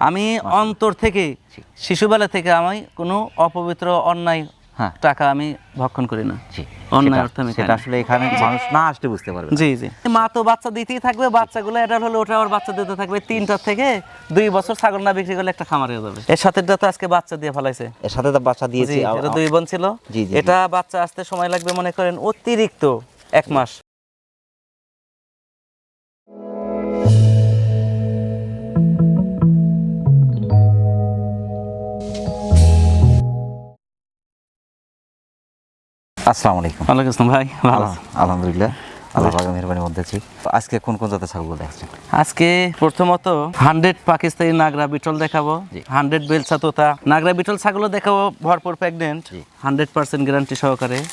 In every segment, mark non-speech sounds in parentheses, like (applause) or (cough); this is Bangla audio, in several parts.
আমি অন্তর থেকে শিশুবেলা থেকে আমি কোনো অপবিত্র অন্যায় হ্যাঁ। টাকা আমি ভক্ষণ করি না। অন্যায় অর্থ আমি সেটা আসলে এখানে মানুষ না আসলে বুঝতে পারবে জি জি। মা তো বাচ্চা দিতেই থাকবে বাচ্চাগুলো এটা হলে ওটা আবার বাচ্চা দিতে থাকবে। তিনটার থেকে দুই বছর ছাগল না বিক্রি করলে একটা খামার হয়ে যাবে। এর সাথে তো আজকে বাচ্চা দিয়ে ফেলাইছে। এর সাথে তো বাচ্চা দিয়েছি। এটা দুই বোন ছিল। এটা বাচ্চা আসতে সময় লাগবে মনে করেন অতিরিক্ত এক মাস। আসসালামু আলাইকুম। ওয়ালাইকুম আসসালাম ভাই ভালো আলহাম- আলহামদুলিল্লাহ আল্লাহ পাকের মেহরবানির মধ্যে আছি আজকে কোন কোন জাতের ছাগল দেখছেন? আজকে প্রথমত হান্ড্রেড পাকিস্তানি নাগরা বিটল দেখাবো। হান্ড্রেড বেলসা তোতা। নাগরা বিটল ছাগলও দেখাবো ভরপুর প্রেগনেন্ট। হান্ড্রেড পার্সেন্ট গ্যারান্টি সহকারে।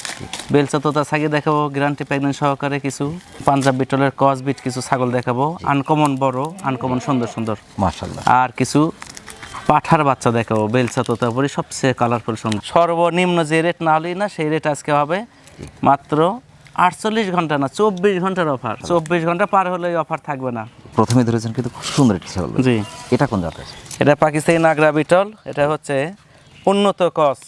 বেলসা তোতা ছাগি দেখাবো গ্যারান্টি প্রেগনেন্ট সহকারে কিছু। পাঞ্জাব বিটলের কস বিট কিছু ছাগল দেখাবো। আনকমন বড় আনকমন সুন্দর সুন্দর। মাশাল্লাহ আর কিছু পাঠার বাচ্চা দেখাবো বেলসা তোতাপুরি সবচেয়ে কালারফুল সুন্দর সর্বনিম্ন যে রেট না হলেই না সেই রেট আজকে হবে মাত্র আটচল্লিশ ঘণ্টা না চব্বিশ ঘণ্টার অফার চব্বিশ ঘণ্টা পার হলে অফার থাকবে না। প্রথমে ধরেছেন কিন্তু খুব সুন্দর একটি জি। এটা কোন জাতের? এটা পাকিস্তানি নাগরা বিটল এটা হচ্ছে উন্নত কস।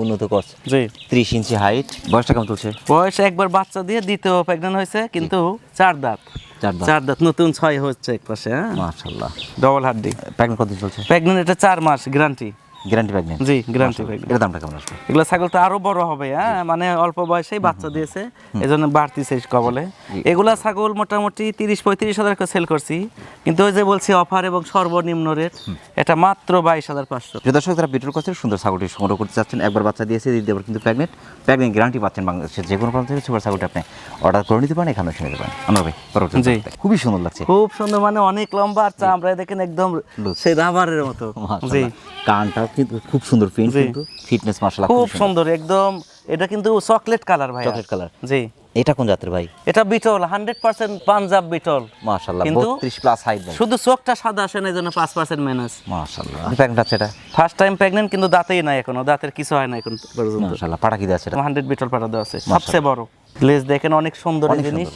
উন্নত করছে। জি। ত্রিশ ইঞ্চি হাইট বয়সটা কেমন চলছে? বয়স একবার বাচ্চা দিয়ে দ্বিতীয় প্রেগনেন্ট হয়েছে কিন্তু চার দাঁত। চার দাঁত। নতুন ছয় হচ্ছে এক পাশে হ্যাঁ? মাশাল্লাহ ডবল হাড্ডি। প্যাকেট কত চলছে? প্রেগনেন্ট এটা চার মাস গ্যারান্টি গ্যারান্টি প্যাকেট জি গ্যারান্টি প্রেগনেন্ট এটার দামটা কেমন আসবে? এগুলো ছাগল তো আরও বড় হবে হ্যাঁ? মানে অল্প বয়সেই বাচ্চা দিয়েছে এই জন্য বাড়তিছে কবলে। এগুলা ছাগল মোটামুটি তিরিশ পঁয়ত্রিশ হাজার করে সেল করছি। কিন্তু ওই যে বলছি অফার এবং সর্বনিম্ন রেট এটা মাত্র বাইশ হাজার পাঁচশো। প্রিয় দর্শক যারা বিটুল কচের সুন্দর ছাগলটি সংগ্রহ করতে চাচ্ছেন একবার বাচ্চা দিয়েছে দ্বিতীয় কিন্তু প্রেগনেন্ট প্রেগনেন্ট গ্যারান্টি পাচ্ছেন বাংলাদেশের যে কোনো প্রান্ত থেকে সুপার ছাগলটি আপনি অর্ডার করে নিতে পারেন এখানে শুনে দেবেন আমরা ভাই পরবর্তী। খুবই সুন্দর লাগছে। খুব সুন্দর মানে অনেক লম্বা আর চামড়া দেখেন একদম। সেই রাবারের মতো। জি। মাশাআল্লাহ। কিন্তু খুব সুন্দর প্রিন্ট কিন্তু। ফিটনেস মাশাআল্লাহ খুব সুন্দর। একদম এটা কিন্তু চকলেট কালার ভাই চকলেট কালার জি। এটা কোন জাতের ভাই? এটা বিটল হান্ড্রেড পার্সেন্ট পাঞ্জাব বিটল। মাশাআল্লাহ 32 প্লাস হাইট ভাই। শুধু চোখটা সাদা আসে না এই জন্য পাঁচ পার্সেন্ট মাইনাস মাশাআল্লাহ। প্রেগনেন্ট আছে এটা। ফার্স্ট টাইম প্রেগনেন্ট কিন্তু দাঁতেই নাই এখনও দাঁতের কিছু হয় না এখন পর্যন্ত। মাশাআল্লাহ পাটা কি আছে এটা? হান্ড্রেড বিটল পাটা দেওয়া আছে সবচেয়ে বড়। লেজ দেখেন অনেক সুন্দর জিনিস।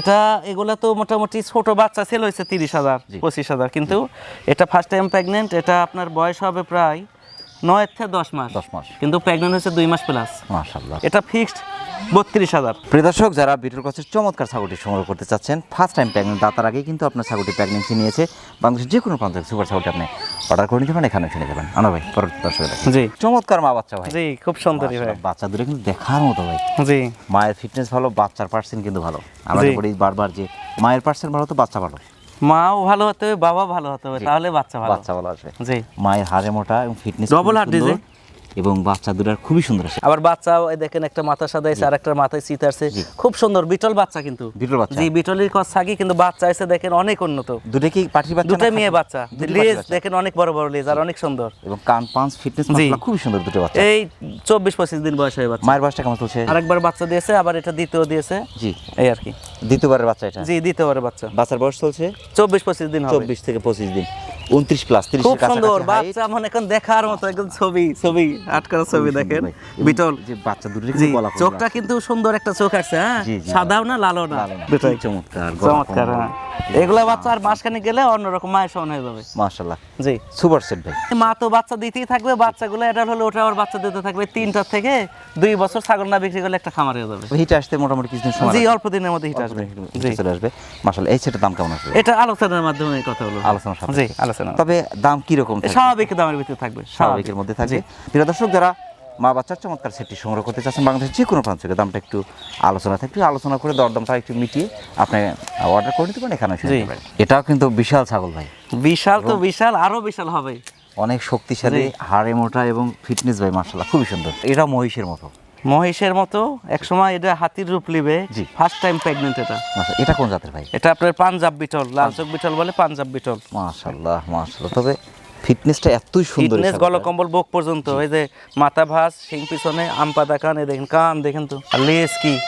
এটা এগুলা তো মোটামুটি ছোট বাচ্চা সেল হয়েছে তিরিশ হাজার পঁচিশ হাজার কিন্তু এটা ফার্স্ট টাইম প্রেগনেন্ট এটা আপনার বয়স হবে প্রায় নয় থেকে দশ মাস। 10 মাস। কিন্তু প্রেগনেন্ট হয়েছে দুই মাস প্লাস মাশাআল্লাহ। এটা ফিক্সড বত্রিশ হাজার। প্রিয় দর্শক যারা বিটুল কচের চমৎকার ছাগলটি সংগ্রহ করতে চাচ্ছেন ফার্স্ট টাইম প্রেগনেন্ট দাতার আগেই কিন্তু আপনার ছাগলটি প্রেগনেন্সি নিয়েছে। বাংলাদেশের যে কোনো প্রান্ত সুপার ছাগলটি আপনি অর্ডার করে নিতে পারেন এখানে শুনে যাবেন আনো ভাই পরবর্তী দর্শক জি। চমৎকার মা বাচ্চা ভাই। জি খুব সুন্দরী ভাই। বাচ্চা দূরে কিন্তু দেখার মতো ভাই। জি। মায়ের ফিটনেস ভালো বাচ্চার পার্সেন্ট কিন্তু ভালো। আমরা বলি বারবার যে মায়ের পার্সেন্ট ভালো তো বাচ্চা ভালো। মাও ভালো হতে হবে বাবা ভালো হতে হবে তাহলে বাচ্চা ভালো। বাচ্চা ভালো আসবে। জি। মায়ের হাড়ে মোটা এবং ফিটনেস ডবল হাড় যে। এবং বাচ্চা দুটার খুবই সুন্দর আসে। আবার বাচ্চা দেখেন একটা মাথা সাদা আছে আর একটা মাথায় চিত আছে খুব সুন্দর বিটল বাচ্চা কিন্তু। বিটল বাচ্চা। জি বিটলের কস থাকি কিন্তু বাচ্চা এসে দেখেন অনেক উন্নত। দুটো কি পাটির বাচ্চা দুটো মেয়ে বাচ্চা। লেজ দেখেন অনেক বড় বড় লেজ আর অনেক সুন্দর। এবং কান পাঁচ ফিটনেস জি। খুবই সুন্দর দুটো বাচ্চা। এই চব্বিশ পঁচিশ দিন বয়স হয়ে বাচ্চা। মায়ের বয়সটা কেমন চলছে? আরেকবার বাচ্চা দিয়েছে আবার এটা দ্বিতীয় দিয়েছে। জি। এই আর কি। দ্বিতীয়বারের বাচ্চা এটা? জি দ্বিতীয়বারে বাচ্চা। বাচ্চার বয়স চলছে? চব্বিশ পঁচিশ দিন হবে। চব্বিশ থেকে পঁচিশ দিন। উনত্রিশ প্লাস তিরিশ খুব সুন্দর বাচ্চা মানে এখন দেখার মতো একদম ছবি ছবি আটকানো ছবি দেখেন। বিটল। যে বাচ্চা দুটো চোখটা কিন্তু সুন্দর একটা চোখ আছে হ্যাঁ। সাদাও না লালও না? চমৎকার চমৎকার এগুলা বাচ্চা আর মাসখানি গেলে অন্যরকম মায়ের সমান হয়ে যাবে। মাশাআল্লাহ। জি। সুপার সেট ভাই। মা তো বাচ্চা দিতেই থাকবে বাচ্চাগুলো হলে ওটা আবার বাচ্চা দিতে থাকবে তিনটার থেকে দুই বছর ছাগল না বিক্রি করলে একটা খামার হয়ে যাবে। হিট আসতে মোটামুটি কিছুদিন সময় জি অল্প দিনের মধ্যে হিট আসবে। জি। চলে আসবে। মাশাআল্লাহ এই সেটের দাম কেমন আসবে? এটা আলোচনার মাধ্যমে কথা হলো আলোচনার সাথে। জি আলোচনা তবে দাম কি রকম স্বাভাবিক দামের ভিতরে থাকবে স্বাভাবিকের মধ্যে থাকবে। প্রিয় দর্শক যারা মা বাচ্চার চমৎকার সেটটি সংগ্রহ করতে চাচ্ছেন বাংলাদেশের যে কোনো প্রান্ত থেকে। দামটা একটু আলোচনা থাকবে আলোচনা করে দরদামটা একটু মিটিয়ে আপনি অর্ডার করে নিতে পারেন এখানে। এটাও কিন্তু বিশাল ছাগল ভাই। বিশাল তো বিশাল আরও বিশাল হবে। অনেক শক্তিশালী হাড়ে মোটা এবং ফিটনেস ভাই মার্শাল্লাহ খুবই সুন্দর। এটা মহিষের মতো। মহিষের মতো একসময় এটা হাতির রূপ নিবে জি। ফার্স্ট টাইম প্রেগনেন্ট এটা। এটা কোন জাতের ভাই? এটা আপনার পাঞ্জাব বিটল লাল চোখ বিটল বলে পাঞ্জাব বিটল। মাশাল্লাহ মাশাল্লাহ তবে ফিটনেসটা এতই সুন্দর ফিটনেস। গলকম্বল বুক পর্যন্ত ওই যে মাথা ভাস শিং পিছনে আম পাতা কান দেখেন কান দেখেন তো। আর লেজ কি?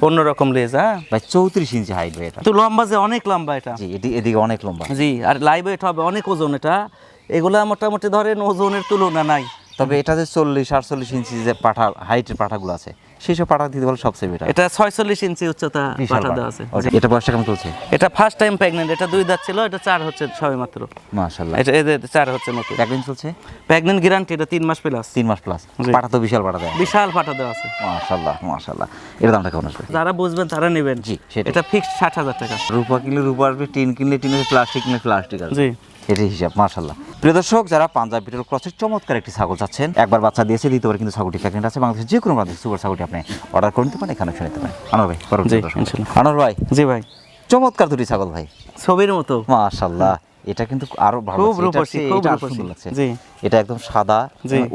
অন্যরকম লেজ হ্যাঁ? ভাই চৌত্রিশ ইঞ্চি হাইট ভাই এটা। তো লম্বা যে অনেক লম্বা এটা। জি এদি- এদিকে অনেক লম্বা। জি আর লাইভ ওয়েট হবে অনেক ওজন এটা। এগুলা মোটামুটি ধরেন ওজনের তুলনা নাই। তবে এটা যে চল্লিশ আটচল্লিশ ইঞ্চি যে পাঠা হাইটের পাঠাগুলো আছে সেই সব পাঠা দিতে বলে সবচেয়ে বেটার এটা ছয়চল্লিশ ইঞ্চি উচ্চতা পাঠা। দেওয়া আছে। এটা বয়সটা কেমন চলছে? এটা ফার্স্ট টাইম প্রেগনেন্ট এটা দুই দাঁত ছিল এটা চার হচ্ছে সবে মাত্র। মাশাল্লাহ এটা এদের চার হচ্ছে নতুন। প্যাকেজিং চলছে? প্রেগনেন্ট গ্যারান্টি এটা তিন মাস প্লাস তিন মাস প্লাস। পাঠা তো বিশাল পাঠা দেয়। বিশাল পাঠা দেওয়া আছে। মাশাল্লাহ মাশাল্লাহ এর দামটা কেমন আসবে? যারা বুঝবেন তারা নেবেন। জি। এটা ফিক্সড ষাট হাজার টাকা। রূপা কিনলে রূপা আসবে টিন কিনলে টিনের প্লাস্টিক কিনলে প্লাস্টিক আসবে। জি। এটাই হিসাব মাশাল্লাহ প্রিয় দর্শক যারা পাঞ্জাব বিটল ক্রসের চমৎকার একটি ছাগল চাচ্ছেন একবার বাচ্চা দিয়েছে দ্বিতীয়বার কিন্তু ছাগলটি প্যাকেট আছে বাংলাদেশের যে কোনো বাংলাদেশ সুপার ছাগলটি আপনি অর্ডার করে নিতে পারেন এখানে শুনে নিতে পারেন। আনোয়ার ভাই আনোয়ার ভাই জি ভাই। চমৎকার দুটি ছাগল ভাই। ছবির মতো। মাশাল্লাহ এটা কিন্তু আরও ভালো। লাগছে। জি। এটা একদম সাদা।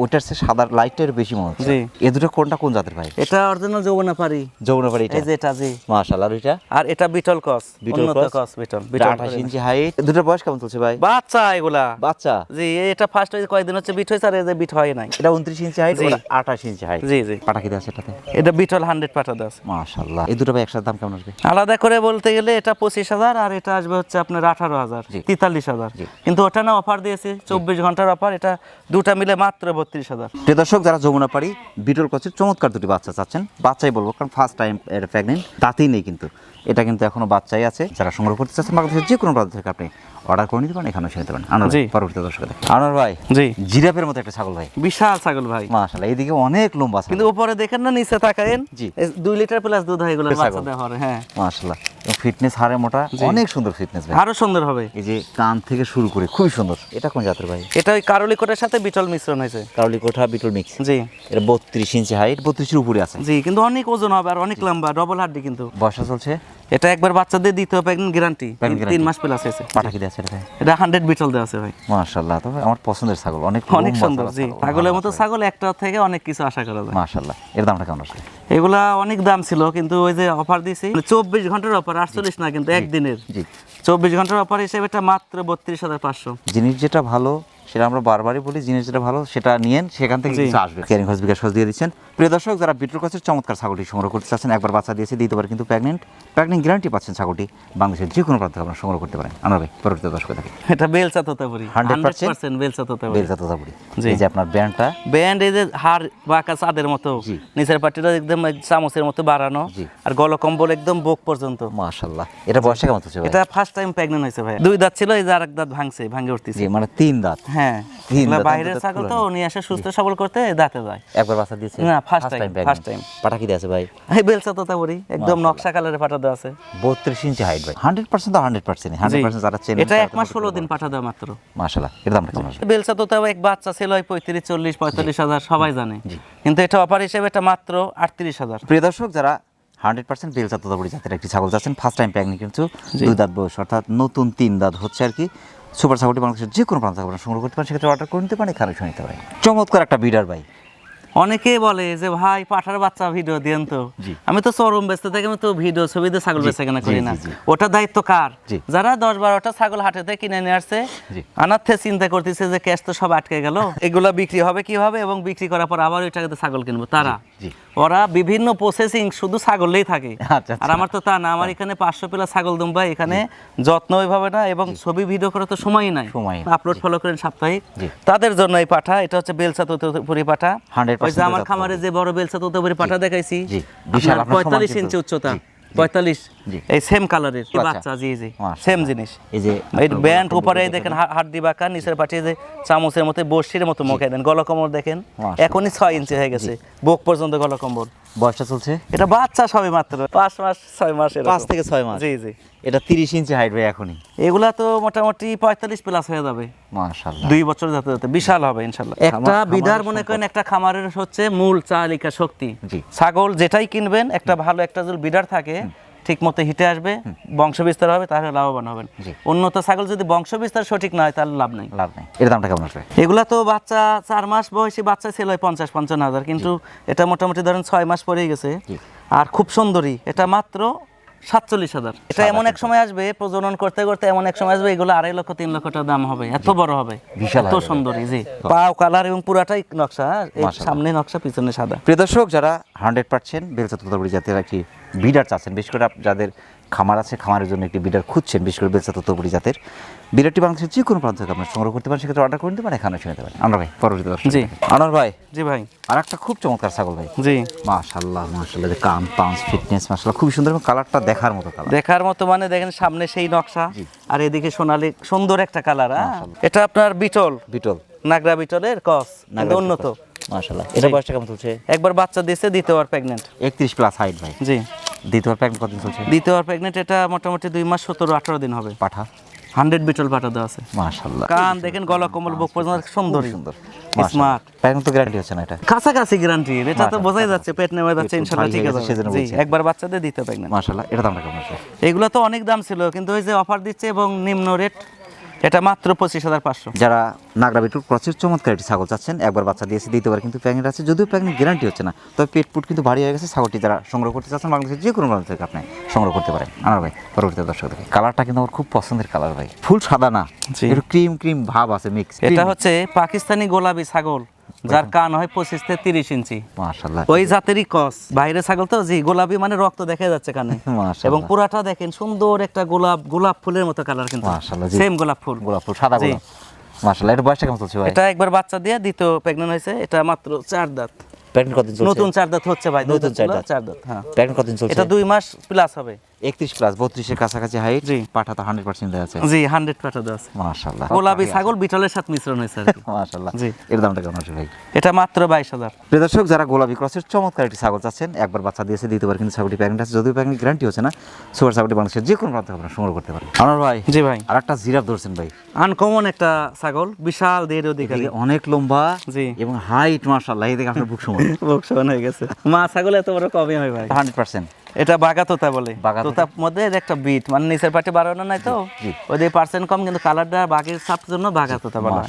ওটার চেয়ে সাদার লাইটের বেশি মনে হচ্ছে। এ দুটো কোনটা কোন জাতের ভাই? এটা অরিজিনাল যৌবনা পারি যৌনবাড়ি এটা? এই যে এটা জি। মাশাল্লাহ আর এটা? আর এটা বিটল কস বিটল কস বিটল বিটল আঠাশ ইঞ্চি হাইট দুটোর বয়স কেমন চলছে ভাই? বাচ্চা এগুলা। বাচ্চা? জি এটা ফার্স্ট হয়েছে কয়েকদিন হচ্ছে বিট হয়েছে আর এই যে বিট হয় নাই। এটা উনত্রিশ ইঞ্চি হাইট জি। আঠাশ ইঞ্চি হাইট জি জি। পাটা আছে এটাতে? এটা বিটল হান্ড্রেড পাঠা দেওয়া আছে। মাশাল্লাহ এই দুটো ভাই একসাথে দাম কেমন আসবে? আলাদা করে বলতে গেলে এটা পঁচিশ হাজার আর এটা আসবে হচ্ছে আপনার আঠারো হাজার জি। তেতাল্লিশ হাজার। জি। কিন্তু ওটা না অফার দিয়েছে চব্বিশ ঘণ্টার অফার এটা দুটা মিলে মাত্র বত্রিশ হাজার। প্রিয় দর্শক, যারা যমুনা পাড়ি বিটল কচের চমৎকার দুটি বাচ্চা চাচ্ছেন। বাচ্চাই বলব, কারণ ফার্স্ট টাইম এর প্রেগনেন্ট তাতেই নেই কিন্তু। এটা কিন্তু এখনও বাচ্চাই আছে। যারা সংগ্রহ করতে চাচ্ছেন, বাংলাদেশের যে কোনো প্রান্ত থেকে আপনি অর্ডার করে নিতে পারেন এখানে পারেন। আনোয়ার ভাই, পরবর্তী দর্শক আনোয়ার ভাই। জি। জিরাফের মতো একটা ছাগল ভাই। বিশাল ছাগল ভাই। এইদিকে অনেক লম্বা কিন্তু উপরে দেখেন না নিচে তাকায়েন? জি। এই দুই লিটার প্লাস দুধ হয় এগুলো বাচ্চা দেওয়া হ্যাঁ। মাশাল্লাহ ফিটনেস হারে মোটা অনেক সুন্দর ফিটনেস ভাই। আরও সুন্দর হবে। এই যে কান থেকে শুরু করে খুবই সুন্দর। এটা কোন জাতের ভাই? এটা ওই কারলি কোটের সাথে বিটল মিশ্রণ হয়েছে। কোঠা বিটল মিক্স জি। এটা বত্রিশ ইঞ্চি হাইট বত্রিশের উপরে আছে। জি কিন্তু অনেক ওজন হবে আর অনেক লম্বা ডবল হাড্ডি কিন্তু। বয়সা চলছে? এটা একবার বাচ্চাদের দিতে হবে একদিন গ্যারান্টি তিন মাস প্লাস হয়েছে পাটা কি আছে এটা ভাই। এটা হান্ড্রেড বিটল দেওয়া আছে ভাই। মাশাল্লাহ তবে আমার পছন্দের ছাগল অনেক অনেক সুন্দর জি। ছাগলের মতো ছাগল। একটা থেকে অনেক কিছু আশা করা যায়। মাশাল্লাহ এর দামটা কেমন আসবে এগুলা অনেক দাম ছিল কিন্তু ওই যে অফার দিয়েছি চব্বিশ ঘণ্টার অফার আটচল্লিশ না কিন্তু একদিনের। জি। চব্বিশ ঘণ্টার অফার হিসেবে এটা মাত্র বত্রিশ হাজার পাঁচশো। জিনিস যেটা ভালো সেটা আমরা বারবারই বলি জিনিস যেটা ভালো সেটা নিয়েন সেখান থেকে কিছু আসবে। ক্যারিং খরচ বিকাশ খরচ দিয়ে দিচ্ছেন। প্রিয় দর্শক যারা বিটুর কাছে চমৎকার ছাগলটি সংগ্রহ করতে চাচ্ছেন একবার বাচ্চা দিয়েছে দ্বিতীয়বার কিন্তু প্রেগনেন্ট প্রেগনেন্ট গ্যারান্টি পাচ্ছেন ছাগলটি। বাংলাদেশের যে কোনো প্রান্ত আপনারা সংগ্রহ করতে পারেন। ভাই পরবর্তী দর্শক থাকে। এটা বেলচা তোতাপুরি 100% হান্ড্রেড পার্সেন্ট? বেলচা তোতাপুরি বেলজা তোতাপুরি। এই যে আপনার ব্যান্ডটা। ব্যান্ড এই যে হাড় বাঁকা চাঁদের মতো। নিচের পাটিটা একদম চামচের মতো বাড়ানো। আর গলকম্বল একদম বুক পর্যন্ত। মাশাল্লাহ এটা বয়সটা কেমন ভাই? এটা ফার্স্ট টাইম প্রেগনেন্ট হয়েছে ভাই। দুই দাঁত ছিল এই যে আরেক দাঁত ভাঙছে ভাঙে উঠতেছে। মানে তিন দাঁত। হ্যাঁ। তিন বাইরের ছাগল তো নিয়ে আসে সুস্থ সবল করতে দাঁতে যায়। একবার বাচ্চা দিয়েছে। না, first time, pregnant। first পাটা কি আছে ভাই? এই বেলচা তোতাপুরি একদম নকশা কালারের পাঠা দেওয়া আছে। বত্রিশ ইঞ্চি হাইট ভাই। হান্ড্রেড পার্সেন্ট তো হান্ড্রেড পার্সেন্ট হান্ড্রেড জি। পার্সেন্ট যারা চেন এটা এক মাস ষোলো দিন পাঠা দেওয়া মাত্র। মাশাল্লাহ এর দামটা কেমন আসবে বেলচা তো এক বাচ্চা ছিল ওই পঁয়ত্রিশ চল্লিশ পঁয়তাল্লিশ হাজার সবাই জানে। কিন্তু এটা অফার হিসেবে এটা মাত্র আটত্রিশ হাজার। প্রিয় দর্শক যারা হান্ড্রেড পার্সেন্ট বেলচা জাতের একটি ছাগল যাচ্ছেন ফার্স্ট টাইম প্যাকনি কিন্তু দুই দাঁত বয়স অর্থাৎ নতুন তিন দাঁত হচ্ছে আর কি। সুপার ছাগলটি বাংলাদেশের যে কোনো প্রান্ত সংগ্রহ করতে পারেন, সেক্ষেত্রে অর্ডার করে নিতে পারেন এখানে শুনতে নিতে পারেন। চমৎকার একটা বিডার ভাই। অনেকেই বলে যে ভাই পাঠার বাচ্চা ভিডিও দেন তো। আমি তো চরম ব্যস্ত থেকে আমি তো ভিডিও ছবি দিয়ে ছাগল বেচা কেনা করি না। ওটা দায়িত্ব কার? যারা দশ বারোটা ছাগল হাটে থেকে কিনে নিয়ে আসছে। আনার থেকে চিন্তা করতেছে যে ক্যাশ তো সব আটকে গেল। (laughs) এগুলা বিক্রি হবে কীভাবে এবং বিক্রি করার পর আবার ওই টাকাতে ছাগল কিনবো? তারা। ওরা বিভিন্ন প্রসেসিং শুধু ছাগলেই থাকে। আচ্ছা, আর আমার তো তা না। আমার এখানে পাঁচশো পিলা ছাগল দুম্বা এখানে যত্ন ওইভাবে না এবং ছবি ভিডিও করার তো সময়ই নাই। সময় আপলোড ফলো করেন সাপ্তাহিক। তাদের জন্য এই পাঠা এটা হচ্ছে বেলসা তোতপুরি পাঠা। 100% ওই যে আমার খামারে যে বড় বেলসা তোতপুরি পাঠা দেখাইছি জি। বিশাল, পঁয়তাল্লিশ। ইঞ্চি উচ্চতা পঁয়তাল্লিশ। জি। এই সেম কালারের বাচ্চা। বাচ্চা জি জি। সেম জিনিস। এই যে এই ব্যান্ড উপরে দেখেন হা- হাড্ডি বাঁকা নিচের পাঠিয়ে যে চামচের মতো বর্ষির মতো মুখে দেন। গলকম্বল দেখেন এখনই ছয় ইঞ্চি হয়ে গেছে। বুক পর্যন্ত গলকম্বল। বয়সটা চলছে? এটা বাচ্চা সবে মাত্র। পাঁচ মাস ছয় মাস। পাঁচ থেকে ছয় মাস? জি জি। এটা তিরিশ ইঞ্চি হাইট ভাই এখনই? এগুলা তো মোটামুটি পঁয়তাল্লিশ প্লাস হয়ে যাবে। মাশাল্লাহ দুই বছর যেতে যেতে। বিশাল হবে ইনশাল্লাহ একটা বিদার মনে করেন একটা খামারের হচ্ছে মূল চালিকা শক্তি। জি। ছাগল যেটাই কিনবেন একটা ভালো একটা যদি বিডার থাকে ঠিক মতো হিটে আসবে বংশ বিস্তার হবে তাহলে লাভবান হবেন। উন্নত ছাগল যদি বংশ বিস্তার সঠিক না হয় তাহলে লাভ নেই। লাভ নেই। এর দামটা কেমন আসবে? এগুলা তো বাচ্চা চার মাস বয়সী বাচ্চা ছিল পঞ্চাশ পঞ্চান্ন হাজার। কিন্তু এটা মোটামুটি ধরেন ছয় মাস পরেই গেছে। আর খুব সুন্দরী। এটা মাত্র সাতচল্লিশ হাজার। এটা এমন এক সময় আসবে প্রজনন করতে করতে এমন এক সময় আসবে এগুলো আড়াই লক্ষ তিন লক্ষ টাকা দাম হবে। এত বড় হবে। এত সুন্দরী জি। পাও কালার এবং পুরাটাই নকশা। সামনে নকশা পিছনে সাদা। প্রিয় দর্শক যারা হান্ড্রেড পার্সেন্ট বেলচা তোতাপুরি জাতের একটি বিডার চাচ্ছেন বিশেষ করে যাদের খামার আছে খামারের জন্য একটি বিডার খুঁজছেন বিশেষ করে বেলচা তত্ত্বপুরি জাতের। বিডারটি বাংলাদেশের যে কোনো প্রান্ত থেকে আপনার সংগ্রহ করতে পারেন সেক্ষেত্রে অর্ডার করে নিতে পারেন এখানে শুনে নিতে পারেন। আনোয়ার ভাই পরবর্তী দর্শক জি। আনোয়ার ভাই। জি ভাই। আর একটা খুব চমৎকার ছাগল ভাই। জি। মাশাল্লাহ মাশাল্লাহ যে কান পাঞ্চ ফিটনেস মাশাল্লাহ খুব সুন্দর এবং কালারটা দেখার মতো কালার দেখার মতো মানে দেখেন সামনে সেই নকশা আর এদিকে সোনালি সুন্দর একটা কালার হ্যাঁ? এটা আপনার বিটল। বিটল। নাগরা বিটলের কস উন্নত। মাশাল্লাহ এটা বয়সটা কেমন চলছে? একবার বাচ্চা দিয়েছে দ্বিতীয়বার প্রেগনেন্ট একত্রিশ প্লাস হাইট ভাই। জি। দ্বিতীয় প্যাকেট কতদিন চলছে? দ্বিতীয়বার এটা মোটামুটি দুই মাস সতেরো আঠারো দিন হবে। পাঠা? হান্ড্রেড বিটল পাঠা দেওয়া আছে। মাশাল্লাহ কান দেখেন গলা কমল বুক পর্যন্ত সুন্দর। সুন্দর স্মার্ট তো গ্যারান্টি হচ্ছে না এটা। কাছাকাছি গ্যারান্টি এটা তো বোঝাই যাচ্ছে পেট নেমে যাচ্ছে ভারী ঠিক আছে। জি। একবার বাচ্চাদের দিতে মাশাল্লাহ এটা দামটা কেমন আছে? এগুলো তো অনেক দাম ছিল কিন্তু ওই যে অফার দিচ্ছে এবং নিম্ন রেট এটা মাত্র পঁচিশ হাজার পাঁচশো। যারা নাগরা বিটুর প্রচুর চমৎকার একটি ছাগল চাচ্ছেন। একবার বাচ্চা দিয়েছে দ্বিতীয়বার কিন্তু প্যাকেট আছে যদিও প্যাকেট গ্যারান্টি হচ্ছে না। তবে পেট পুট কিন্তু ভারী হয়ে গেছে ছাগলটি যারা সংগ্রহ করতে চাচ্ছেন বাংলাদেশের যে কোনো গ্রাম থেকে আপনি সংগ্রহ করতে পারেন। আনার ভাই পরবর্তী দর্শক দেখে। কালারটা কিন্তু আমার খুব পছন্দের কালার ভাই। ফুল সাদা না একটু ক্রিম ক্রিম ভাব আছে মিক্স এটা হচ্ছে পাকিস্তানি গোলাপি ছাগল। যার কান হয় পঁচিশ থেকে তিরিশ ইঞ্চি। ওই জাতেরই কস। বাইরে ছাগল তো জি গোলাপি মানে রক্ত দেখা যাচ্ছে কানে। এবং পুরাটা দেখেন সুন্দর একটা গোলাপ গোলাপ ফুলের মতো কালার কিন্তু। সেম গোলাপ ফুল। গোলাপ ফুল সাদা গোলাপ। বয়সটা কেমন চলছে ভাই? এটা একবার বাচ্চা দিয়ে দ্বিতীয় প্রেগনেন্ট হয়েছে এটা মাত্র চার দাঁত। প্যাকেট কতদিন চলছে? নতুন চার দাঁত হচ্ছে ভাই নতুন চার দাঁত। চার দাঁত হ্যাঁ। প্যাকেট কতদিন চলছে? এটা দুই মাস প্লাস হবে। একত্রিশ প্লাস বত্রিশের কাছাকাছি হাইট জি। পাঠা তো হান্ড্রেড পার্সেন্ট আছে। জি হান্ড্রেড পাঠা দেওয়া আছে। মাশাল্লাহ গোলাপি ছাগল বিটলের সাথে মিশ্রণ হয়েছে আর কি। (laughs) মাশাল্লাহ জি। এর দামটা কেমন আছে ভাই? এটা মাত্র বাইশ হাজার। প্রিয় দর্শক যারা গোলাপি ক্রসের চমৎকার একটি ছাগল চাচ্ছেন একবার বাচ্চা দিয়েছে দ্বিতীয়বার কিন্তু ছাগলটি প্যাকেট আছে। যদিও প্যাকেট গ্যারান্টি হচ্ছে না সুপার ছাগলটি বাংলাদেশের যে কোনো প্রান্ত আপনারা সংগ্রহ করতে পারেন। আমার ভাই জি ভাই। আর একটা জিরাফ ধরছেন ভাই। আনকমন একটা ছাগল বিশাল দেহের অধিকারী। অনেক লম্বা জি। এবং হাইট মাশাল্লাহ এই দেখে আপনার বুক সময় (laughs) বুক সমান হয়ে গেছে। মা ছাগল এত বড় কমই হয় ভাই? হান্ড্রেড পার্সেন্ট এটা বাঘা তোতা বলে। তোতা। তোতার মধ্যে একটা বিট মানে নিচের পাটি বাড়ানো নাই তো? জি। ওদের পার্সেন্ট কম কিন্তু কালারটা বাঘের ছাপ জন্য বাঘা তোতা বলা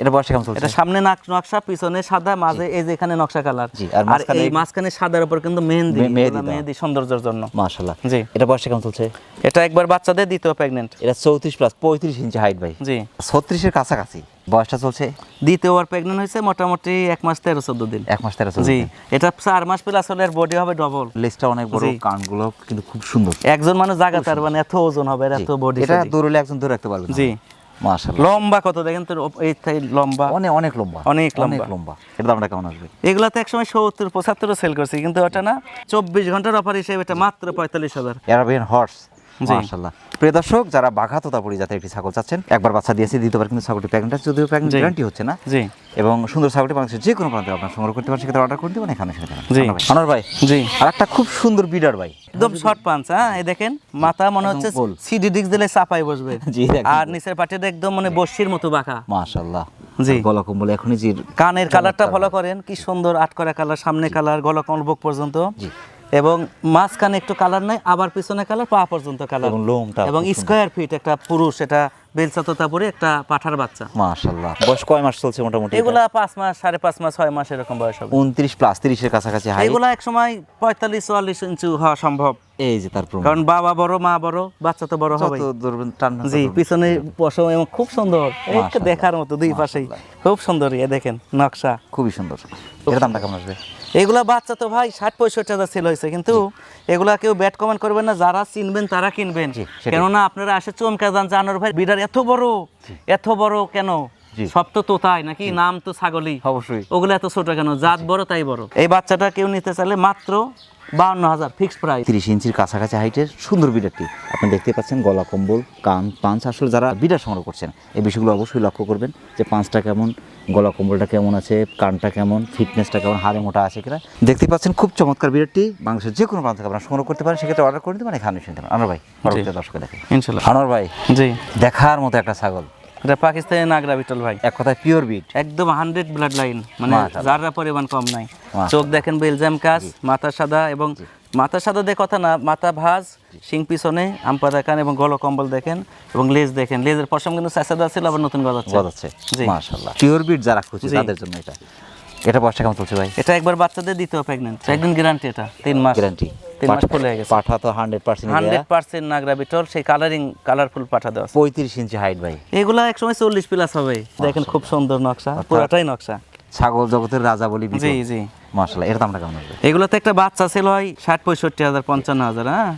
এটা বয়সে কেমন চলছে? এটা সামনে নকশা পিছনে সাদা মাঝে এই যে এখানে নকশা কালার আর এই মাঝখানে সাদার উপর কিন্তু মেহেদি মেহেদি সৌন্দর্যের জন্য। মাশাল্লাহ জি। এটা বয়সে কেমন চলছে? এটা একবার বাচ্চাদের দ্বিতীয় প্রেগনেন্ট এটা চৌত্রিশ প্লাস পঁয়ত্রিশ ইঞ্চি হাইট ভাই। জি। ছত্রিশের কাছাকাছি। বয়সটা চলছে? দ্বিতীয়বার প্রেগনেন্ট হয়েছে মোটামুটি এক মাস তেরো চোদ্দ দিন। এক মাস তেরো জি এটা চার মাস প্লাস হলে বডি হবে ডবল লেজটা অনেক বড় কানগুলো কিন্তু খুব সুন্দর। একজন মানুষ জায়গা তার মানে এত ওজন হবে এত বডি এটা দৌড়লে একজন ধরে রাখতে পারবে জি। লম্বা কত দেখেন তোর এই লম্বা? অনেক অনেক লম্বা। অনেক লম্বা। লম্বা। এর দামটা কেমন আসবে? এগুলা তো একসময় সত্তর পঁচাত্তরও সেল করছি কিন্তু ওটা না চব্বিশ ঘণ্টার অফার হিসেবে এটা মাত্র পঁয়তাল্লিশ হাজার। অ্যারাবিয়ান হর্স জি। প্রিয় দর্শক যারা বাঘা তোতাপুরি জাতের একটি ছাগল চাচ্ছেন একবার বাচ্চা দিয়েছে দ্বিতীয়বার কিন্তু ছাগলটি প্যাকেট আছে যদিও প্যাকেট গ্যারান্টি হচ্ছে না। জি। এবং সুন্দর ছাগলটি বাংলাদেশের যে কোনো প্রান্তে আপনার সংগ্রহ করতে পারেন সেক্ষেত্রে অর্ডার করে দেবেন এখানে জি। অনর ভাই জি। আর একটা খুব সুন্দর বিডার ভাই। একদম শর্ট পাঞ্চ হ্যাঁ? এই দেখেন মাথা মনে হচ্ছে সিডি ডিক্স দিলে চাপাই বসবে। (laughs) জি, আর নিচের পাটিটা একদম মানে বসির মতো বাঁকা। মাশাল্লাহ জি। গলা কম্বল এখনই যে কানের কালারটা ফলো করেন কি সুন্দর আট করা কালার সামনে কালার গলা কমল বুক পর্যন্ত। জি। এবং মাঝখানে একটু কালার নাই আবার পিছনে কালার পা পর্যন্ত কালার এবং স্কোয়ার ফিট একটা পুরুষ এটা তোতাপুরে একটা পাঠার বাচ্চা। মাশাল্লাহ বয়স কয় মাস চলছে মোটামুটি? এগুলা পাঁচ মাস সাড়ে পাঁচ মাস ছয় মাস এরকম বয়স হবে। উনত্রিশ প্লাস তিরিশের কাছাকাছি এগুলা এক সময় পঁয়তাল্লিশ চুয়াল্লিশ ইঞ্চি হওয়া সম্ভব। এই যে তার কারণ বাবা বড় মা বড় বাচ্চা তো বড় হবে যত ধরবেন টান জি পিছনে পশম এবং খুব সুন্দর। দেখার মতো দুই পাশেই। খুব সুন্দর এ দেখেন নকশা। খুবই সুন্দর। এর দামটা কেমন আসবে? এগুলা বাচ্চা তো ভাই ষাট পঁয়ষট্টি হাজার সেল হয়েছে কিন্তু এগুলা কেউ ব্যাট কমেন্ট করবেন না যারা চিনবেন তারা কিনবেন। কেননা আপনারা আসে চমকা যান জানোর ভাই বিড়ার এত বড় এত বড় কেন। সব তো তোতাই নাকি? নাম তো ছাগলই। অবশ্যই। ওগুলো এত ছোট কেন? জাত বড় তাই বড়? এই বাচ্চাটা কেউ নিতে চাইলে মাত্র বাউন্ন হাজার ফিক্সড প্রাইস তিরিশ ইঞ্চির কাছাকাছি হাইটের সুন্দর বিডারটি আপনি দেখতে পাচ্ছেন গলা কম্বল কান পাঞ্চ। আসলে যারা বিডার সংগ্রহ করছেন এই বিষয়গুলো অবশ্যই লক্ষ্য করবেন যে পাঁচটা কেমন গলা কম্বলটা কেমন আছে কানটা কেমন ফিটনেসটা কেমন হাড়ে মোটা আছে কিনা। দেখতে পাচ্ছেন খুব চমৎকার বিডারটি বাংলাদেশের যে কোনো প্রান্ত থেকে আপনারা সংগ্রহ করতে পারেন সেক্ষেত্রে অর্ডার করে দেবেন এখানে শুনতে পারেন। আনোয়ার ভাই দর্শকে দেখেন ইনশাল্লাহ। আনোয়ার ভাই জি। দেখার মতো একটা ছাগল। এটা পাকিস্তানি নাগরা বিটল ভাই। এক কথায় পিওর বিট একদম হান্ড্রেড ব্লাড লাইন মানে। যারা পরিমাণ কম নাই। চোখ দেখেন বেলজাম কাজ মাথা সাদা এবং মাথা সাদা দিয়ে কথা না মাথা ভাজ শিং পিছনে আমপা দেখান এবং গল কম্বল দেখেন এবং লেজ দেখেন। লেজের পশম কিন্তু সাসাদা ছিল আবার নতুন গজাচ্ছে। গজাচ্ছে। জি। মাশাআল্লাহ। পিওর বিট যারা খুঁজছে তাদের জন্য এটা। এটা বয়সটা কেমন চলছে ভাই? এটা একবার বাচ্চাদের দিতে হবে প্রেগনেন্ট প্রেগনেন্ট গ্যারান্টি এটা তিন মাস। গ্যারান্টি তিন মাস ফুল হয়ে গেছে। পাঠা তো hundred percent hundred percent Nagra Beetal সেই কালারিং কালারফুল পাঠা দেওয়া আছে। পঁয়ত্রিশ ইঞ্চি হাইট ভাই। এগুলা একসময় চল্লিশ প্লাস হবে। দেখেন খুব সুন্দর নকশা পুরাটাই নকশা। ছাগল জগতের রাজা বলি জি জি। মাশাল্লাহ এর দামটা কেমন আসবে? এগুলোতে একটা বাচ্চা সেল হয় ষাট পঁয়ষট্টি হাজার পঞ্চান্ন হাজার হ্যাঁ?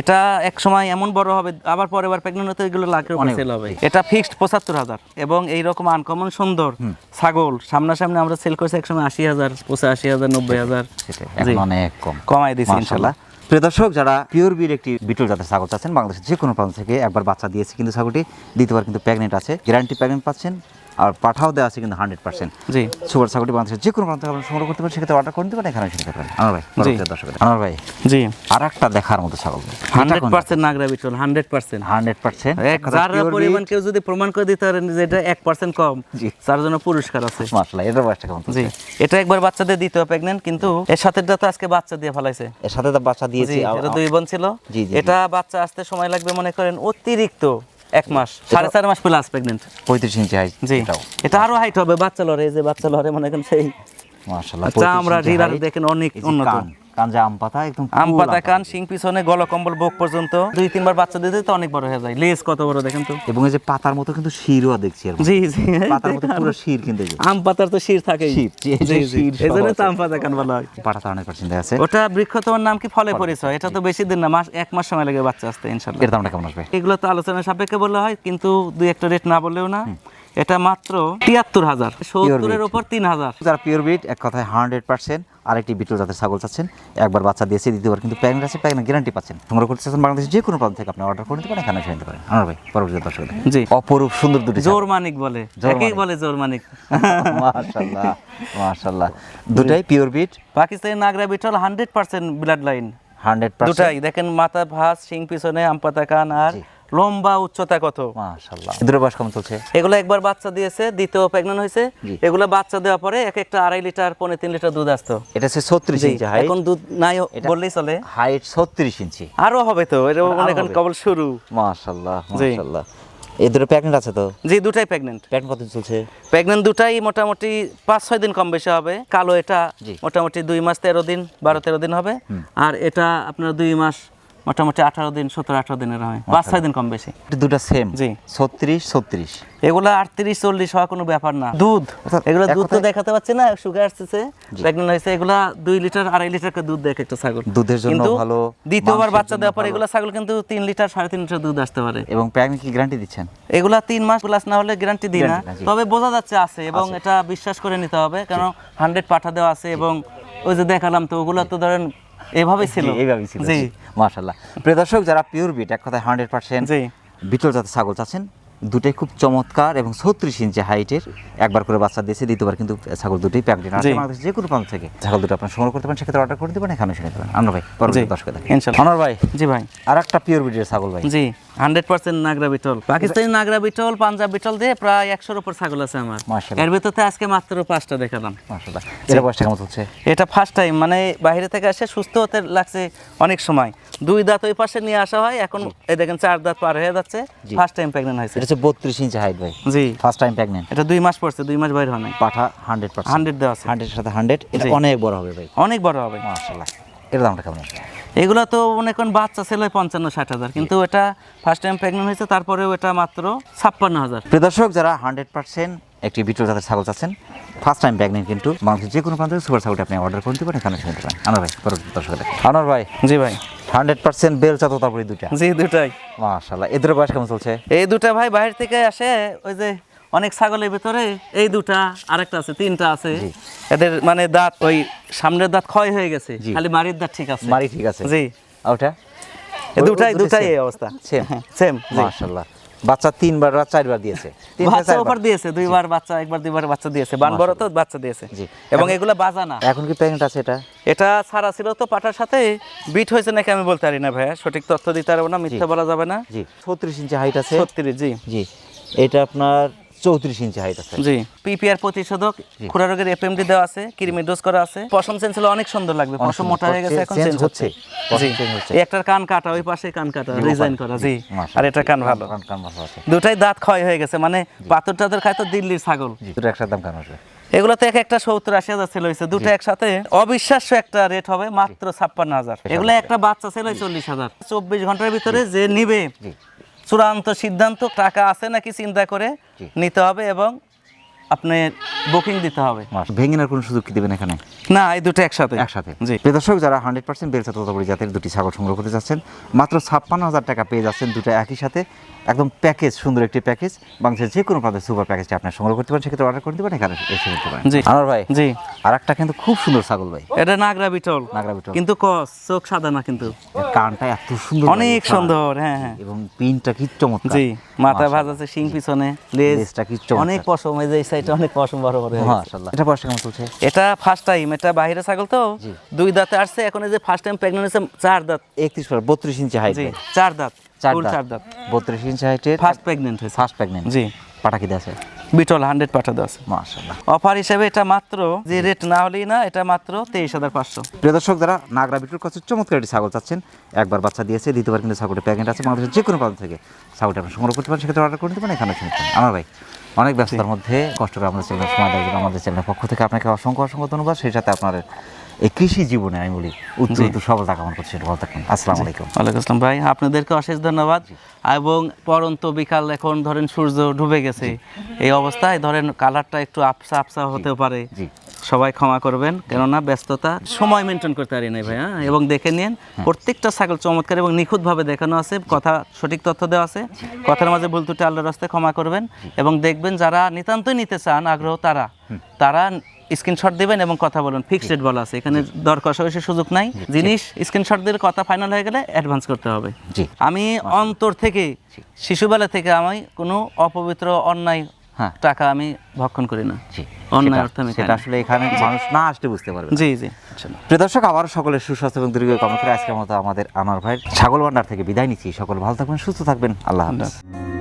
এটা এক সময় এমন বড় হবে আবার বার প্রেগনেন্ট হতে এগুলো লাখের উপরে অনেক, সেল হবে। এটা ফিক্সড পঁচাত্তর হাজার এবং এইরকম আনকমন সুন্দর ছাগল সামনাসামনি আমরা সেল করছি এক সময় আশি হাজার পঁচাশি হাজার নব্বই হাজার। সেটাই অনেক কম। কমাই দিছি ইনশাল্লাহ। প্রিয় দর্শক যারা পিওর বির একটি বিটল জাতের ছাগল চাচ্ছেন বাংলাদেশের যে কোনো প্রান্ত থেকে একবার বাচ্চা দিয়েছে কিন্তু ছাগলটি দ্বিতীয়বার কিন্তু প্রেগনেন্ট আছে। গ্যারান্টি প্রেগনেন্ট পাচ্ছেন। আর পাঠাও দেওয়া আছে কিন্তু হান্ড্রেড পার্সেন্ট। জি। সুপার ছাগলটি বাংলাদেশের যে কোনো প্রান্ত থেকে আপনারা সংগ্রহ করতে পারেন সেক্ষেত্রে অর্ডার করে নিতে পারেন এখানে নিতে পারেন। আমার ভাই দর্শক আমার ভাই জি। আর একটা দেখার মতো ছাগল। Hundred percent Nagra Beetal hundred percent. Hundred percent? যার পরিমাণ কেউ যদি প্রমাণ করে দিতে পারেন যে এটা এক পার্সেন্ট কম জি। তার জন্য পুরস্কার আছে। মাসলা এটার বয়সটা কেমন জি। এটা একবার বাচ্চাদের দ্বিতীয় প্রেগনেন্ট কিন্তু এর সাথে তো আজকে বাচ্চা দিয়ে ফেলাইছে। এর সাথে তো বাচ্চা দিয়েছি এটা দুই বোন ছিল। জি, জি, এটা বাচ্চা আসতে সময় লাগবে মনে করেন অতিরিক্ত এক মাস সাড়ে চার মাস প্লাস প্রেগনেন্ট পঁয়ত্রিশ ইঞ্চি হাইট জি। এটা আরও হাইট হবে বাচ্চা লড়ে যে বাচ্চা লড়ে মনে করেন সেই মাসাল্লাহ চামড়া রিলার দেখেন অনেক উন্নত। কান কান আম পাতা একদম আম পাতা কান শিং পিছনে গলা কম্বল বুক পর্যন্ত। দুই তিনবার বাচ্চা দিতে তো অনেক বড় হয়ে যায়। লেজ কত বড় দেখেন তো। এবং এই যে পাতার মতো কিন্তু শিরও দেখছি জি জি। পাতার মতো পুরো শির কিন্তু আম পাতার তো শির থাকে শির, জি, জি জি। শির সহ এই জন্য তো আম পাতা কান বলা হয়। পাটা হান্ড্রেড পার্সেন্ট আছে ওটা বৃক্ষ তোমার নাম কি? ফলে পরিচয়। এটা তো বেশি দিন না মাস এক মাস সময় লাগে বাচ্চা আসতে এর দামটা কেমন আসবে? এগুলো তো আলোচনা সাপেক্ষে বললে হয় কিন্তু দুই একটা রেট না বললেও না। এটা মাত্র তিয়াত্তর হাজার। সত্তরের উপর তিন হাজার। যারা পিওর বিট এক কথায় হান্ড্রেড পার্সেন্ট আরেকটি বিটল জাতের ছাগল চাচ্ছেন। একবার বাচ্চা দিয়েছে দ্বিতীয়বার কিন্তু প্যাকেট আছে প্যাকেট গ্যারান্টি পাচ্ছেন। সংগ্রহ করতে চাচ্ছেন বাংলাদেশের যে কোনো প্রান্ত থেকে আপনি অর্ডার করে নিতে পারেন এখানে এসে নিতে পারেন। আমার ভাই পরবর্তী দর্শক জি। অপরূপ সুন্দর দুটি জোর মানিক বলে একেই বলে জোর মানিক (laughs) মাশাল্লাহ মাশাল্লাহ দুটাই pure bit Pakistani Nagra Beetal hundred percent blood line hundred দুটাই দেখেন মাথা ভাস শিং পিছনে আম পাতা কান আর। লম্বা উচ্চতা কত? মাশাল্লাহ দুটো বয়স কেমন চলছে? এগুলো একবার বাচ্চা দিয়েছে দ্বিতীয় প্রেগনেন্ট হয়েছে। এগুলো বাচ্চা দেওয়ার পরে এক একটা আড়াই লিটার পৌনে তিন লিটার দুধ আসতো। এটা ছত্রিশ ইঞ্চি এখন দুধ নাই বললেই চলে। হাইট ছত্রিশ ইঞ্চি। আরও হবে তো এটা মনে করেন কেবল শুরু। মাশাল্লাহ জি। মাশাল্লাহ এই দুটো প্যাকেট আছে তো? জি দুটাই প্রেগনেন্ট প্যাকেট কত চলছে? প্রেগনেন্ট দুটাই মোটামুটি পাঁচ ছয় দিন কম বেশি হবে। কালো এটা। মোটামুটি দুই মাস তেরো দিন বারো তেরো দিন হবে। আর এটা আপনার দুই মাস মোটামুটি আঠারো দিন সতেরো আঠারো দিনের হয়। পাঁচ ছয় দিন কম বেশি। দুটো সেম জি। ছত্রিশ ছত্রিশ? এগুলো আটত্রিশ চল্লিশ হওয়া কোনো ব্যাপার না। দুধ? এগুলো দুধ তো দেখাতে পাচ্ছি না সুগার আসতেছে। প্রেগনেন্ট হয়েছে এগুলা দুই লিটার আড়াই লিটার দুধ দেয় একটা ছাগল। দুধের জন্য ভালো, দ্বিতীয়বার বাচ্চা দেওয়ার পর এগুলো ছাগল কিন্তু তিন লিটার সাড়ে তিন লিটার দুধ আসতে পারে। এবং কি গ্যারান্টি দিচ্ছেন? এগুলা তিন মাস প্লাস না হলে গ্যারান্টি দিই না। তবে বোঝা যাচ্ছে আছে এবং এটা বিশ্বাস করে নিতে হবে কারণ হান্ড্রেড পাঠা দেওয়া আছে এবং ওই যে দেখালাম তো ওগুলো তো ধরেন এভাবেই ছিল। এইভাবেই ছিল জি। মাশাল্লাহ প্রিয় দর্শক যারা পিওর বিট এক কথায় হান্ড্রেড পার্সেন্ট জি। বিটল জাতের ছাগল চাচ্ছেন দুটাই খুব চমৎকার এবং ছত্রিশ ইঞ্চি হাইটের একবার করে বাচ্চা দিয়েছে দ্বিতীয়বার কিন্তু ছাগল দুটোই প্যাকেট। বাংলাদেশের যে কোনো প্রান্ত থেকে ছাগল দুটো আপনার সংগ্রহ করতে পারেন সেক্ষেত্রে অর্ডার করে দেবেন এখানে এসে নিতে পারেন আনোয়ার ভাই পরবর্তী জি, দর্শক দেখেন আনোয়ার ভাই জি ভাই। আর একটা পিওর বিটের ছাগল ভাই। জি হান্ড্রেড পার্সেন্ট নাগরা বিটল। পাকিস্তানি নাগরা বিটল পাঞ্জাব বিটল দিয়ে প্রায় একশোর উপর ছাগল আছে আমার। এর ভিতরে আজকে মাত্র পাঁচটা দেখালাম। এটা বয়সটা কেমন চলছে এটা ফার্স্ট টাইম মানে বাইরে থেকে আসে সুস্থ হতে লাগছে অনেক সময়। দুই দাঁত ওই পাশে নিয়ে আসা হয় এখন এই দেখেন চার দাঁত পার হয়ে যাচ্ছে ফার্স্ট টাইম প্রেগনেন্ট হয়েছে। হচ্ছে বত্রিশ ইঞ্চি হাইট ভাই। জি। ফার্স্ট টাইম প্রেগনেন্ট এটা দুই মাস পড়ছে দুই মাস বাইরে হয় নাই। পাঠা হান্ড্রেড পার্সেন্ট হান্ড্রেড দেওয়া আছে। হান্ড্রেডের সাথে হান্ড্রেড এটা অনেক বড় হবে ভাই। অনেক বড় হবে। মাশাল্লাহ এর দামটা কেমন আসবে? এগুলো তো মনে করেন বাচ্চা ছেলে পঞ্চান্ন ষাট হাজার। কিন্তু এটা ফার্স্ট টাইম প্রেগনেন্ট হয়েছে তারপরেও এটা মাত্র ছাপ্পান্ন হাজার। দর্শক যারা হান্ড্রেড পার্সেন্ট একটি বিটল জাতের ছাগল চাচ্ছেন ফার্স্ট টাইম প্রেগনেন্ট কিন্তু বাংলাদেশের যে কোনো প্রান্ত থেকে সুপার ছাগলটি আপনি অর্ডার করতে পারেন এখানে শুনতে পারেন। আনোয়ার ভাই দর্শক আনোয়ার ভাই। জি ভাই। হান্ড্রেড পার্সেন্ট বেল চাতো তারপরে দুইটা। জি দুটাই মাশাল্লাহ এদের বয়স কেমন চলছে? এই দুটা ভাই বাইরে থেকে আসে ওই যে অনেক ছাগলের ভিতরে এই দুটা আরেকটা আছে তিনটা আছে। এদের মানে দাঁত ওই সামনের দাঁত ক্ষয় হয়ে গেছে খালি মারির দাঁত ঠিক আছে। মারি ঠিক আছে। জি। ওটা? এই দুটাই দুটাই এই অবস্থা। সেম সেম মাশাল্লাহ। বাচ্চা তিনবার বা চারবার দিয়েছে। বাচ্চা অফার দিয়েছে দুইবার বাচ্চা একবার দুইবার বাচ্চা দিয়েছে। বান বড় তো বাচ্চা দিয়েছে। জি। এবং এগুলা বাজানা এখন কি প্রেগনেন্ট আছে এটা? এটা ছাড়া ছিল তো পাটার সাথে। বিট হয়েছে নাকি আমি বলতে পারি না ভাইয়া। সঠিক তথ্য দিতে পারব না মিথ্যা বলা যাবে না। জি। ছত্রিশ ইঞ্চি হাইট আছে। ছত্রিশ জি। জি। এটা আপনার চৌত্রিশ ইঞ্চি হাইট আছে। জি। পিপিআর প্রতিষেধক খুরা রোগের এফএমডি দেওয়া আছে কৃমি ডোজ করা আছে। পশম চেঞ্জ হলে অনেক সুন্দর লাগবে পশম মোটা হয়ে গেছে এখন চেঞ্জ হচ্ছে। একটার কান কাটা ওই পাশে কান কাটা ডিজাইন করা জি। আর এটা কান ভালো। কান কান ভালো আছে। দুটাই দাঁত ক্ষয় হয়ে গেছে মানে পাথর টাথর খায় তো দিল্লির ছাগল। দুটো একসাথে দাম কেমন আসবে। এগুলো তো এক একটা সত্তর আশি হাজার ছেলে হয়েছে দুটো একসাথে অবিশ্বাস্য একটা রেট হবে মাত্র ছাপ্পান্ন হাজার। এগুলো একটা বাচ্চা ছেলে চল্লিশ হাজার। চব্বিশ ঘণ্টার ভিতরে যে নিবে চূড়ান্ত সিদ্ধান্ত টাকা আছে নাকি চিন্তা করে নিতে হবে এবং আপনি বুকিং দিতে হবে। ভেঙে নেওয়ার কোনো সুযোগ কি দেবেন এখানে? না এই দুটো একসাথে। একসাথে। জি। দর্শক যারা হান্ড্রেড পার্সেন্ট বেলসা তোতাপুরি জাতের দুটি ছাগল সংগ্রহ করতে যাচ্ছেন মাত্র ছাপ্পান্ন হাজার টাকা পেয়ে যাচ্ছেন দুটো একই সাথে। একদম প্যাকেজ সুন্দর একটি প্যাকেজ বাংলাদেশের যে কোনো প্রান্তের সুপার প্যাকেজটি আপনার সংগ্রহ করতে পারেন সেক্ষেত্রে অর্ডার করতে পারেন এখানে এসে নিতে পারেন। জি। আমার ভাই জি। আর একটা কিন্তু খুব সুন্দর ছাগল ভাই। এটা নাগরা বিটল। নাগরা বিটল। কিন্তু কস চোখ সাদা না কিন্তু। কানটা এত সুন্দর অনেক সুন্দর হ্যাঁ হ্যাঁ। এবং পিনটা কি চমৎকার। জি মাথা। ভাজ আছে শিং পিছনে লেজ লেজটা কি চমৎকার। অনেক পশম এই যে এই অনেক পশম বড় বড় মাশাআল্লাহ। এটা বয়স কেমন চলছে? এটা ফার্স্ট টাইম এটা বাইরে ছাগল তো। দুই দাঁতে আসছে এখন এই যে ফার্স্ট টাইম প্রেগনেন্ট হচ্ছে চার দাঁত। একত্রিশ পর বত্রিশ ইঞ্চি হাইট চার দাঁত চার দাঁত। চার দাঁত। বত্রিশ ইঞ্চি হাইটের ফার্স্ট প্রেগনেন্ট হয়েছে। ফার্স্ট প্রেগনেন্ট জি। পাটা কি আছে? বিটল হান্ড্রেড পাঠা দেওয়া আছে। অফার হিসেবে এটা মাত্র যে রেট না হলেই না এটা মাত্র তেইশ হাজার পাঁচশো। প্রিয় দর্শক যারা নাগরা বিটুর কাছে চমৎকার একটি ছাগল চাচ্ছেন একবার বাচ্চা দিয়েছে দ্বিতীয়বার কিন্তু ছাগলের প্যাকেট আছে বাংলাদেশের যে কোনো প্রান্ত থেকে। ছাগলটা আপনি সংগ্রহ করতে পারেন সেক্ষেত্রে অর্ডার করে নিতে পারেন এখানে আমার ভাই। অনেক ব্যস্ততার মধ্যে কষ্ট করে আমাদের চ্যানেল সময় দেওয়ার জন্য আমাদের চ্যানেলের পক্ষ থেকে আপনাকে অসংখ্য অসংখ্য ধন্যবাদ। সেই সাথে আপনার এই কৃষি জীবনে আমি বলি উচ্চ সফলতা কামনা করছি ভালো থাকবেন আসসালামু আলাইকুম। ওয়ালাইকুম আসসালাম ভাই আপনাদেরকে অশেষ ধন্যবাদ। এবং পরন্ত বিকাল এখন ধরেন সূর্য ডুবে গেছে। এই অবস্থায় ধরেন কালারটা একটু আপসা আপসা হতে পারে। জি। সবাই ক্ষমা করবেন কেননা ব্যস্ততা সময় মেনটেন করতে পারি নাই ভাই হ্যাঁ এবং দেখে নিন প্রত্যেকটা ছাগল চমৎকার এবং নিখুঁতভাবে দেখানো আছে কথা সঠিক তথ্য দেওয়া আছে। কথার মাঝে ভুল ত্রুটি আল্লাহর রাস্তায় ক্ষমা করবেন এবং দেখবেন যারা নিতান্তই নিতে চান আগ্রহ তারা। তারা স্ক্রিনশট দিবেন এবং কথা বলুন। ফিক্সড রেট বলা আছে এখানে দর কষাকষির সুযোগ নাই। জিনিস স্ক্রিনশট দিয়ে কথা ফাইনাল হয়ে গেলে অ্যাডভান্স করতে হবে। জি। আমি অন্তর থেকে শিশুবেলা থেকে আমি কোনো অপবিত্র অন্যায় হ্যাঁ। টাকা আমি ভক্ষণ করি না। জি অন্যায় অর্থ আমি সেটা আসলে এখানে মানুষ না আসলে বুঝতে পারবে জি জি আচ্ছা। প্রিয় দর্শক আবার সকলের সুস্বাস্থ্য এবং দীর্ঘ কামনা করে আজকের মতো আমাদের আমার ভাই ছাগল ভান্ডার থেকে বিদায় নিচ্ছি। সকল ভালো থাকবেন সুস্থ থাকবেন। আল্লাহ হাফিজ।